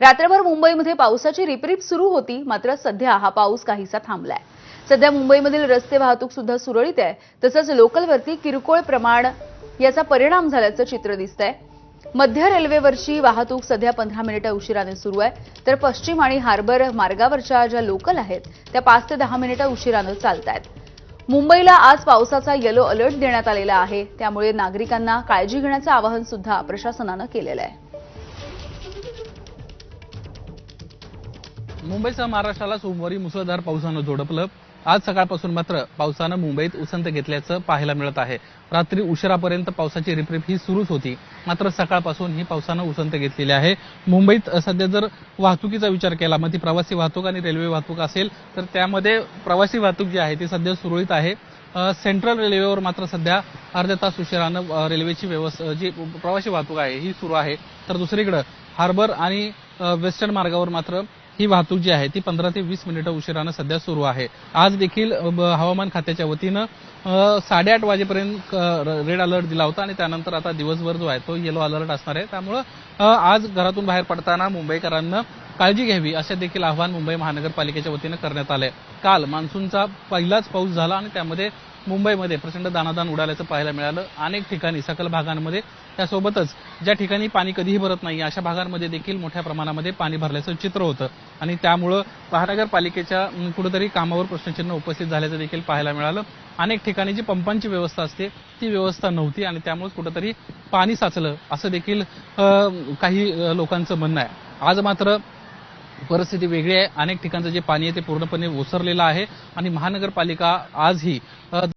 रात्रभर मुंबईमध्ये पावसाची रिपरिप सुरू होती मात्र सध्या हा पाऊस काहीसा थांबलाय. सध्या मुंबईमधील रस्ते वाहतूक सुद्धा सुरळीत आहे तसंच लोकलवरती किरकोळ प्रमाण याचा परिणाम झाल्याचं चित्र दिसतंय. मध्य रेल्वेवरची वाहतूक सध्या पंधरा मिनिटं उशिराने सुरू आहे तर पश्चिम आणि हार्बर मार्गावरच्या ज्या लोकल आहेत त्या पाच ते दहा मिनिटं उशिरानं चालत आहेत मुंबईला आज पावसाचा येलो अलर्ट देण्यात आलेला आहे त्यामुळे नागरिकांना काळजी घेण्याचं आवाहन सुद्धा प्रशासनानं केलेलं आहे. मुंबईसह महाराष्ट्राला सोमवारी मुसळधार पावसानं झोडपलं. आज सकाळपासून मात्र पावसानं मुंबईत उसंत घेतल्याचं पाहायला मिळत आहे. रात्री उशिरापर्यंत पावसाची रिपरिप ही सुरूच होती. मात्र सकाळपासून ही पावसानं उसंत घेतलेली आहे. मुंबईत सध्या जर वाहतुकीचा विचार केला मग ती प्रवासी वाहतूक आणि रेल्वे वाहतूक असेल तर त्यामध्ये प्रवासी वाहतूक जी आहे ती सध्या सुरळीत आहे. सेंट्रल रेल्वेवर मात्र सध्या अर्ध्या तास उशिरानं रेल्वेची व्यवस्था जी प्रवासी वाहतूक आहे ही सुरू आहे. तर दुसरीकडे हार्बर आणि वेस्टर्न मार्गावर मात्र ही वाहतूक जी आहे ती पंधरा ते वीस मिनिटं उशिरानं सध्या सुरू आहे. आज देखील हवामान खात्याच्या वतीनं साडेआठ वाजेपर्यंत रेड अलर्ट दिला होता आणि त्यानंतर आता दिवसभर जो आहे तो येलो अलर्ट असणार आहे. त्यामुळं आज घरातून बाहेर पडताना मुंबईकरांना काळजी घ्यावी असे देखील आवाहन मुंबई महानगरपालिकेच्या वतीनं करण्यात आलंय. काल मान्सूनचा पहिलाच पाऊस झाला आणि त्यामध्ये मुंबईमध्ये प्रचंड दानादान उडाल्याचं पाहायला मिळालं. अनेक ठिकाणी सकल भागांमध्ये त्यासोबतच ज्या ठिकाणी पाणी कधीही भरत नाही अशा भागांमध्ये देखील मोठ्या प्रमाणामध्ये पाणी भरल्याचं चित्र होतं. आणि त्यामुळं महानगरपालिकेच्या कुठेतरी कामावर प्रश्नचिन्ह उपस्थित झाल्याचं देखील पाहायला मिळालं. अनेक ठिकाणी जी पंपांची व्यवस्था असते ती व्यवस्था नव्हती आणि त्यामुळे कुठेतरी पाणी साचलं असं देखील काही लोकांचं म्हणणं आहे. आज मात्र परिस्थिती वेगळी आहे. अनेक ठिकाणचं जे पाणी आहे ते पूर्णपणे ओसरलेलं आहे आणि महानगरपालिका आजही